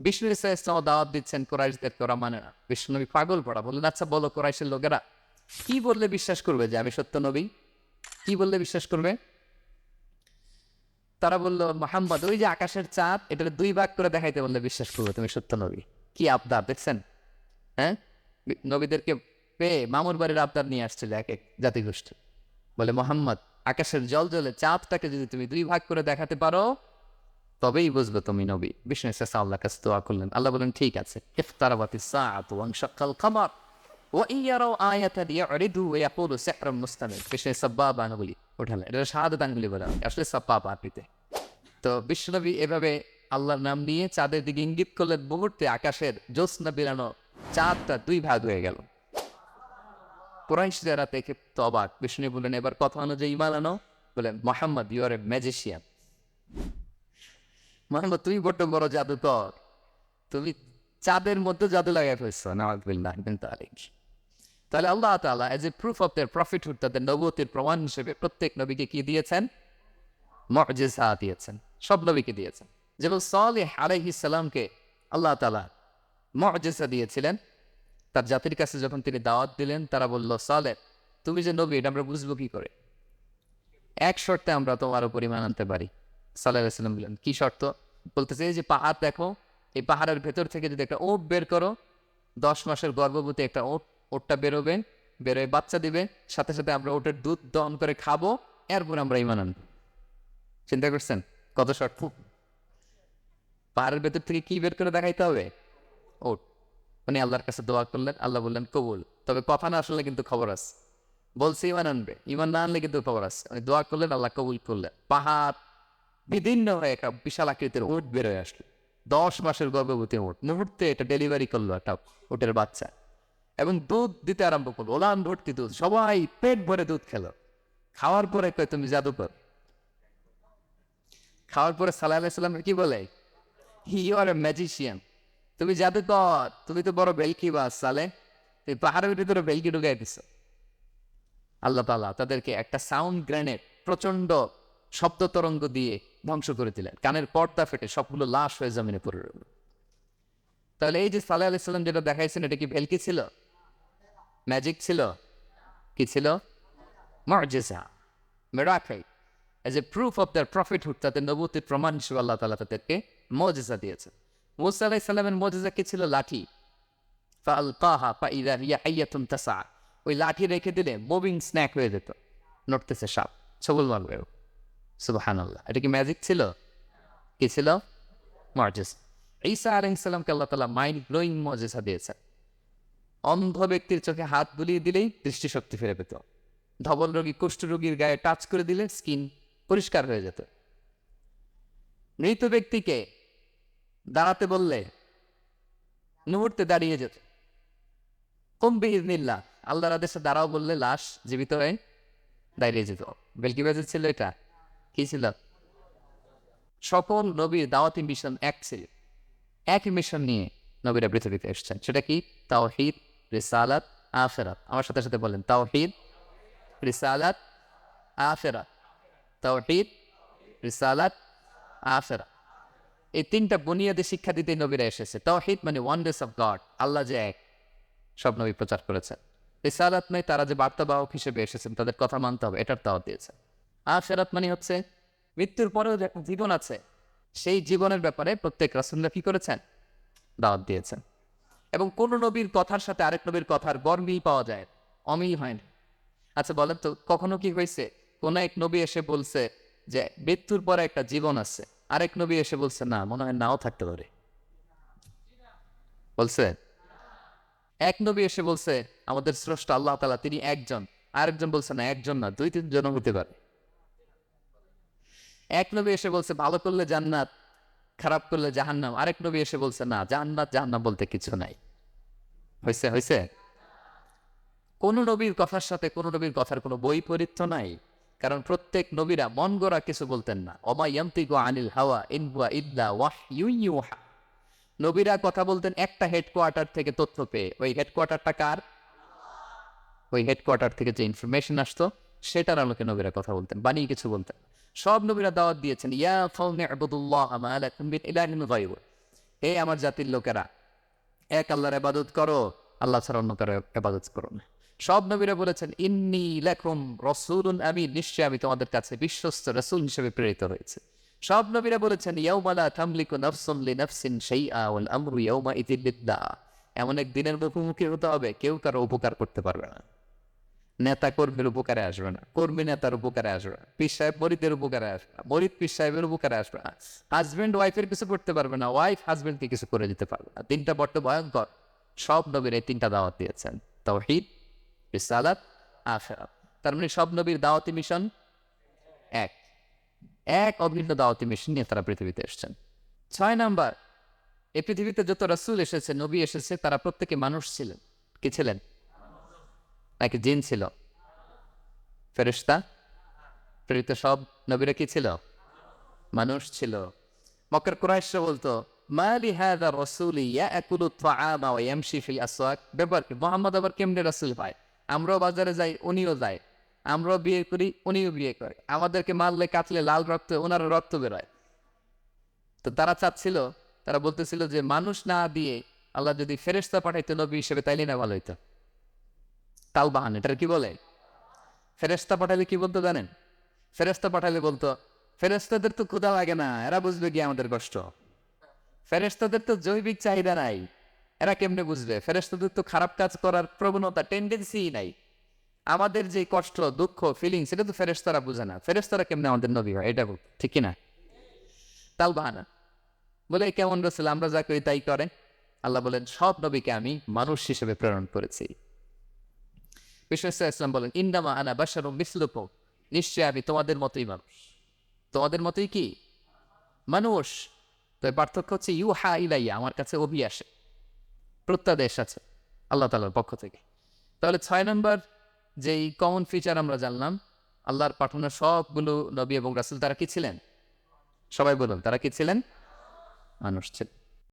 ইসলাম দাওয়াত দিচ্ছেন মানে না। বিষ্ণু নবী পাগল পড়া বললেন আচ্ছা বলো কোরাইশের লোকেরা, কি বললে বিশ্বাস করবে যে আমি সত্য নবী? কি বললে বিশ্বাস করবে? তারা ওই যে আকাশের চাঁদ এটা দুই ভাগ করে দেখাইতে বললে বিশ্বাস করবে তুমি সত্য নবী। কি আবদার, দেখছেন? হ্যাঁ? নবীদেরকে পেয়ে মামুর বাড়ির আবদার নিয়ে আসছিল এক এক জাতিগোষ্ঠী। বলে, মোহাম্মদ, আকাশের জল জলে চাঁদটাকে যদি তুমি দুই ভাগ করে দেখাতে পারো তবেই বুঝবে তুমি নবী। বিষ্ণু ইসা আল্লাহ কাছে দোয়া করলেন। আল্লাহ বলেন ঠিক আছে। ইফতারাবাতি বিষ্ণু সাব্বাব এটা আসলে তো বিশ্বনবী এভাবে আল্লাহর নাম নিয়ে চাঁদের দিকে ইঙ্গিত করলেন। মুহূর্তে আকাশের জ্যোৎস্না বেরানো চাঁদটা দুই ভাগ হয়ে গেল। কুরাইশ যারা দেখে তো বিষ্ণু বললেন, এবার কথা অনুযায়ী ইমান আনো। বলেন Mohammad you are a magician Mohammad তুমি বড্ড বড় জাদুকর তুমি চাঁদের মধ্যে জাদু লাগাই ফেলছো আলিক তাহলে আল্লাহ তালা as a proof of their prophethood তাদের নবতির প্রমাণ হিসেবে প্রত্যেক নবীকে কি দিয়েছেন? মজেসা দিয়েছেন। সব নবীকে দিয়েছেন। যেমন সালেহ আলাইহিস সালামকে আল্লাহ তালা মজেসা দিয়েছিলেন। তার জাতির কাছে যখন তিনি দাওয়াত দিলেন, তারা বলল, সালেহ, তুমি যে নবী, এটা আমরা বুঝব কি করে? এক শর্তে আমরা তোমার উপর ইমান আনতে পারি। সাল্লাহ সাল্লাম বললেন কি শর্ত? বলতেছে যে পাহাড় দেখো, এই পাহাড়ের ভেতর থেকে যদি একটা ওট বের করো, দশ মাসের গর্ভবতী একটা ওট, ওটটা বেরোবে, বেরোয় বাচ্চা দিবে, সাথে সাথে আমরা ওটের দুধ দহন করে খাব, এরপর আমরা ইমান আনব। চিন্তা করছেন? কত শর্ত? পাহাড়ের ভেতর থেকে কি বের করে দেখাইতে হবে? ওট। উনি আল্লাহর কাছে দোয়া করলেন, আল্লাহ বললেন, কবুল। তবে কথা না আসলে কিন্তু খবর আছে। বলছে ইমান আনবে। ইমান না আনলে কিন্তু খবর আছে। উনি দোয়া করলেন, আল্লাহ কবুল করলেন। পাহাড় বিভিন্ন হয়ে একটা বিশাল আকৃতির উট বেরোয় আসলো। দশ মাসের গর্ভবতী উট মুহূর্তে এটা ডেলিভারি করল একটা উটের বাচ্চা। এবং দুধ দিতে আরম্ভ করল। ওলান ভর্তি দুধ। সবাই পেট ভরে দুধ খেলো। খাওয়ার পরে কয়, তুমি জাদুকর। খাওয়ার পরে সাল্লাহ সাল্লাম কি বলে? ইউ আর এ ম্যাজিশিয়ান তুমি জাদুকর। তুমি তো বড় বেলকি বাস সালে। তুমি পাহাড়ের ভিতরে বেলকি ঢুকাই দিছো। আল্লাহ তাদেরকে একটা সাউন্ড গ্রেনেড প্রচণ্ড শব্দ তরঙ্গ দিয়ে ধ্বংস করে দিলেন। কানের পর্দা ফেটে সবগুলো লাশ হয়ে জমিনে পড়ে রইল। তাহলে এই যে সাল্লাহ আলাইসাল্লাম যেটা দেখাইছেন, এটা কি ভেলকি ছিল? ম্যাজিক ছিল? কি ছিল? মর্জেসা মেরাকাই as a proof of their তাদের নবতির প্রমাণ হিসেবে আল্লাহ তালা তাদেরকে মজেসা দিয়েছে মুসা মজেসা কি ছিল? লাঠি। হাইয়াতুন তাসা ওই লাঠি রেখে দিলে মুভিং স্ন্যাক হয়ে যেত। নড়তেছে সাপ, ছবল মারবে সুবাহান আল্লাহ এটা কি ম্যাজিক ছিল? কি ছিল? মর্জেস। ঈসা আলাইসাল্লামকে আল্লাহ তালা মাইন্ড ব্লোয়িং মজেসা দিয়েছেন। অন্ধ ব্যক্তির চোখে হাত বুলিয়ে দিলেই দৃষ্টিশক্তি ফিরে পেত। ধবল রোগী কুষ্ঠ রোগীর গায়ে টাচ করে দিলে স্কিন পরিষ্কার হয়ে যেত। মৃত ব্যক্তিকে দাঁড়াতে বললে, মুহূর্তে দাঁড়িয়ে যেত। কমবে ইজনিল্লা আল্লাহর আদেশে দাঁড়াও বললে লাশ জীবিত হয়ে দাঁড়িয়ে যেত। বেলকি বাজের ছিল এটা। সকল নবীর দাওয়াতি মিশন এক ছিল। মিশন নিয়ে নবীরা পৃথিবীতে এসছেন। সেটা কি? তাওহিদ, রিসালাত আফেরাত আমার সাথে সাথে বলেন, তাওহিদ, রিসালাত আফেরাত তাওহিদ, রিসালাত আফেরাত এই তিনটা বুনিয়াদী শিক্ষা দিতে নবীরা এসেছে। তাওহিদ মানে ওয়ান্ডার্স অফ গড আল্লাহ যে এক, সব নবী প্রচার করেছেন। রিসালাত মানে তারা যে বার্তাবাহক হিসেবে এসেছেন, তাদের কথা মানতে হবে, এটার দাওয়াত দিয়েছে আফেরাত মানে হচ্ছে মৃত্যুর পরেও যে জীবন আছে, সেই জীবনের ব্যাপারে প্রত্যেক রাসুল্লাহ কি করেছেন? দাওয়াত দিয়েছেন। এবং কোন নবীর কথার সাথে আরেক নবীর কথার গরমিল পাওয়া যায়, অমিল হয় না। আচ্ছা বলেন তো, কখনো কি হয়েছে? কোন এক নবী এসে বলছে যে, মৃত্যুর পরে একটা জীবন আছে। আরেক নবী এসে বলছে, না, মনে হয় নাও থাকতে পারে। বলছে, এক নবী এসে বলছে, আমাদের স্রষ্টা আল্লাহ তালা তিনি একজন। আরেকজন বলছে, না, একজন না দুই তিনজন হতে পারে। এক নবী এসে বলছে, ভালো করলে জান্নাত, খারাপ করলে জাহান্নাম। আরেক নবী এসে বলছে, না, জান্নাত, জাহান্নাম বলতে কিছু নাই। হয়েছে হয়েছে কোন নবীর কথার সাথে কোন নবীর কথার কোনো বৈপরীত্য নাই, কারণ প্রত্যেক নবীরা মন গড়া কিছু বলতেন না। অমা ইয়ামতিগো আনিল হাওয়া ইনহুয়া ইল্লা ওয়াহ ইউ ইউহা। নবীরা কথা বলতেন একটা হেডকোয়ার্টার থেকে তথ্য পেয়ে। ওই হেডকোয়ার্টারটা কার? ওই হেডকোয়ার্টার থেকে যে ইনফরমেশন আসতো, সেটার আলোকে নবীরা কথা বলতেন, বানিয়ে কিছু বলতেন। সব নবীরা দাওয়াত দিয়েছেন হে আমার জাতির লোকেরা, এক আল্লাহর এবাদত করো, আল্লাহ ছাড়া অন্য কারও এবাদত করো না। সব নবীরা বলেছেন, ইন্নি লেখম রসুলুন আমি নিশ্চয় আমি তোমাদের কাছে বিশ্বস্ত রসুল হিসেবে প্রেরিত হয়েছে সব নবীরা বলেছেন ইয়াউমালা তামলিকু নাফসুন নাফসিন শাইআ ওয়াল আমরু ইয়াউমা ইযিল এমন এক দিনের মুখোমুখি হতে হবে, কেউ কারও উপকার করতে পারবে না। নেতা কর্মীর উপকারে আসবে না, কর্মী নেতার উপকারে আসবে না, পীর সাহেব মরিদের উপকারে আসবে না, মরিদ পীর সাহেবের উপকারে আসবে না হাজবেন্ড ওয়াইফের কিছু করতে পারবে না ওয়াইফ হাজবেন্ডকে কিছু করে দিতে পারবে না। তিনটা বড্ড ভয়ঙ্কর। সব নবীর এই তিনটা দাওয়াত দিয়েছেন। তাওহীদ রিসালাত, আখিরাত। তার মানে সব নবীর দাওয়াতি মিশন এক। এক অভিন্ন দাওয়াতি মিশন নিয়ে তারা পৃথিবীতে এসেছেন। ছয় নাম্বার, এই পৃথিবীতে যত রাসূল এসেছে, নবী এসেছে, তারা প্রত্যেকে মানুষ ছিলেন। কি ছিলেন? নাকি জিন ছিল? ফেরেশতা? প্রেরিত সব নবীরা কি ছিল? মানুষ ছিল। মক্কার কুরাইশরা বলতো মালি হাদা রাসূল ওয়া ইয়ামশি ফিল আসওয়াক? ব্যাপার কি? আবার কেমনে রাসূল হয়? আমরাও বাজারে যাই, উনিও যায়। আমরাও বিয়ে করি, উনিও বিয়ে করে। আমাদেরকে মারলে কাটলে লাল রক্ত ওনারও রক্ত বেরোয়। তো তারা চাচ্ছিল, তারা বলতেছিল যে, মানুষ না দিয়ে আল্লাহ যদি ফেরেশতা পাঠাইতো নবী হিসেবে তাইলে না ভালো হইতো। তাল বাহান এটার কি বলে? ফেরেস্তা পাঠালে কি বলতো জানেন? ফেরেস্তা পাঠালে বলতো ফেরেস্তাদের তো ক্ষুধা লাগে না, এরা বুঝবে কি আমাদের কষ্ট। ফেরেস্তাদের তো জৈবিক চাহিদা নাই, এরা কেমনে বুঝবে? ফেরেস্তাদের তো খারাপ কাজ করার প্রবণতা টেন্ডেন্সি নাই। আমাদের যে কষ্ট, দুঃখ ফিলিং সেটা তো ফেরেস্তারা বুঝে না। ফেরেস্তারা কেমনে আমাদের নবী হয়, এটা ঠিক কি না তাল বাহানা বলে, কেমন রসুল, আমরা যা করি তাই করে আল্লাহ বলেন, সব নবীকে আমি মানুষ হিসেবে প্রেরণ করেছি। ইসলাম বলেন ইন্দামা আনা বাসার মিসলুপ নিশ্চয় আমি তোমাদের মতোই মানুষ। তোমাদের মতোই কি? মানুষ। তো পার্থক্য হচ্ছে ইউ হা ইলাইয়া আমার কাছে অভি আসে। প্রত্যাদেশ আছে আল্লাহ তালার পক্ষ থেকে। তাহলে ছয় নম্বর যেই কমন ফিচার আমরা জানলাম, আল্লাহর পাঠানো সবগুলো নবী এবং রাসুল তারা কি ছিলেন? সবাই বলুন, তারা কি ছিলেন? মানুষ ছিলেন।